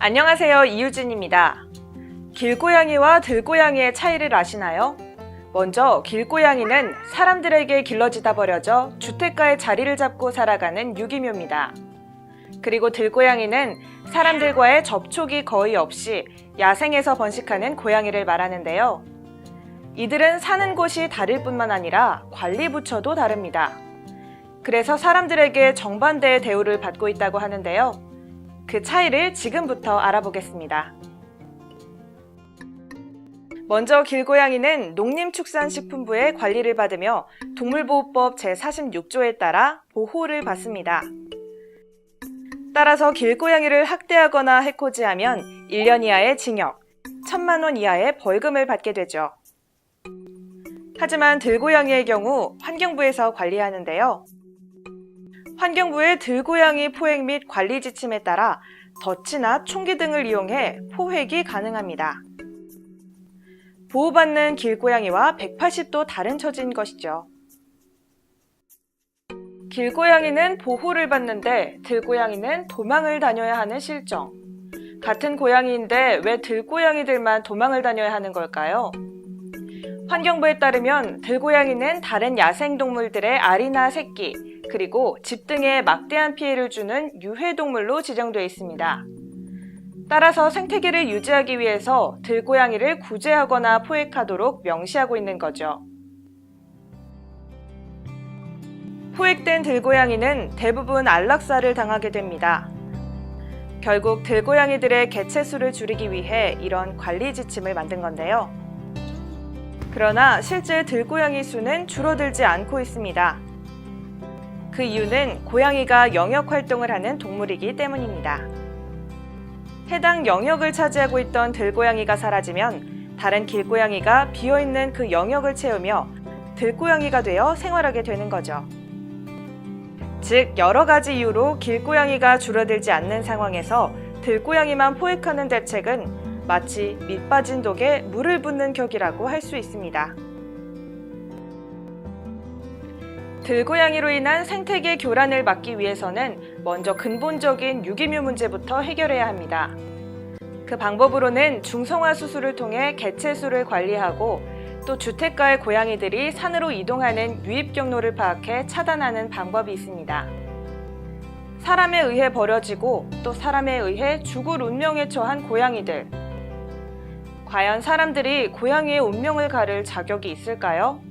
안녕하세요. 이유진입니다. 길고양이와 들고양이의 차이를 아시나요? 먼저 길고양이는 사람들에게 길러지다 버려져 주택가에 자리를 잡고 살아가는 유기묘입니다. 그리고 들고양이는 사람들과의 접촉이 거의 없이 야생에서 번식하는 고양이를 말하는데요. 이들은 사는 곳이 다를 뿐만 아니라 관리 부처도 다릅니다. 그래서 사람들에게 정반대의 대우를 받고 있다고 하는데요. 그 차이를 지금부터 알아보겠습니다. 먼저 길고양이는 농림축산식품부의 관리를 받으며 동물보호법 제46조에 따라 보호를 받습니다. 따라서 길고양이를 학대하거나 해코지하면 1년 이하의 징역, 1천만 원 이하의 벌금을 받게 되죠. 하지만 들고양이의 경우 환경부에서 관리하는데요. 환경부의 들고양이 포획 및 관리 지침에 따라 덫이나 총기 등을 이용해 포획이 가능합니다. 보호받는 길고양이와 180도 다른 처지인 것이죠. 길고양이는 보호를 받는데 들고양이는 도망을 다녀야 하는 실정. 같은 고양이인데 왜 들고양이들만 도망을 다녀야 하는 걸까요? 환경부에 따르면 들고양이는 다른 야생동물들의 알이나 새끼, 그리고 집 등에 막대한 피해를 주는 유해동물로 지정되어 있습니다. 따라서 생태계를 유지하기 위해서 들고양이를 구제하거나 포획하도록 명시하고 있는 거죠. 포획된 들고양이는 대부분 안락사를 당하게 됩니다. 결국 들고양이들의 개체 수를 줄이기 위해 이런 관리 지침을 만든 건데요. 그러나 실제 들고양이 수는 줄어들지 않고 있습니다. 그 이유는 고양이가 영역 활동을 하는 동물이기 때문입니다. 해당 영역을 차지하고 있던 들고양이가 사라지면 다른 길고양이가 비어있는 그 영역을 채우며 들고양이가 되어 생활하게 되는 거죠. 즉, 여러 가지 이유로 길고양이가 줄어들지 않는 상황에서 들고양이만 포획하는 대책은 마치 밑 빠진 독에 물을 붓는 격이라고 할 수 있습니다. 들고양이로 인한 생태계 교란을 막기 위해서는 먼저 근본적인 유기묘 문제부터 해결해야 합니다. 그 방법으로는 중성화 수술을 통해 개체 수를 관리하고 또 주택가의 고양이들이 산으로 이동하는 유입 경로를 파악해 차단하는 방법이 있습니다. 사람에 의해 버려지고 또 사람에 의해 죽을 운명에 처한 고양이들. 과연 사람들이 고양이의 운명을 가를 자격이 있을까요?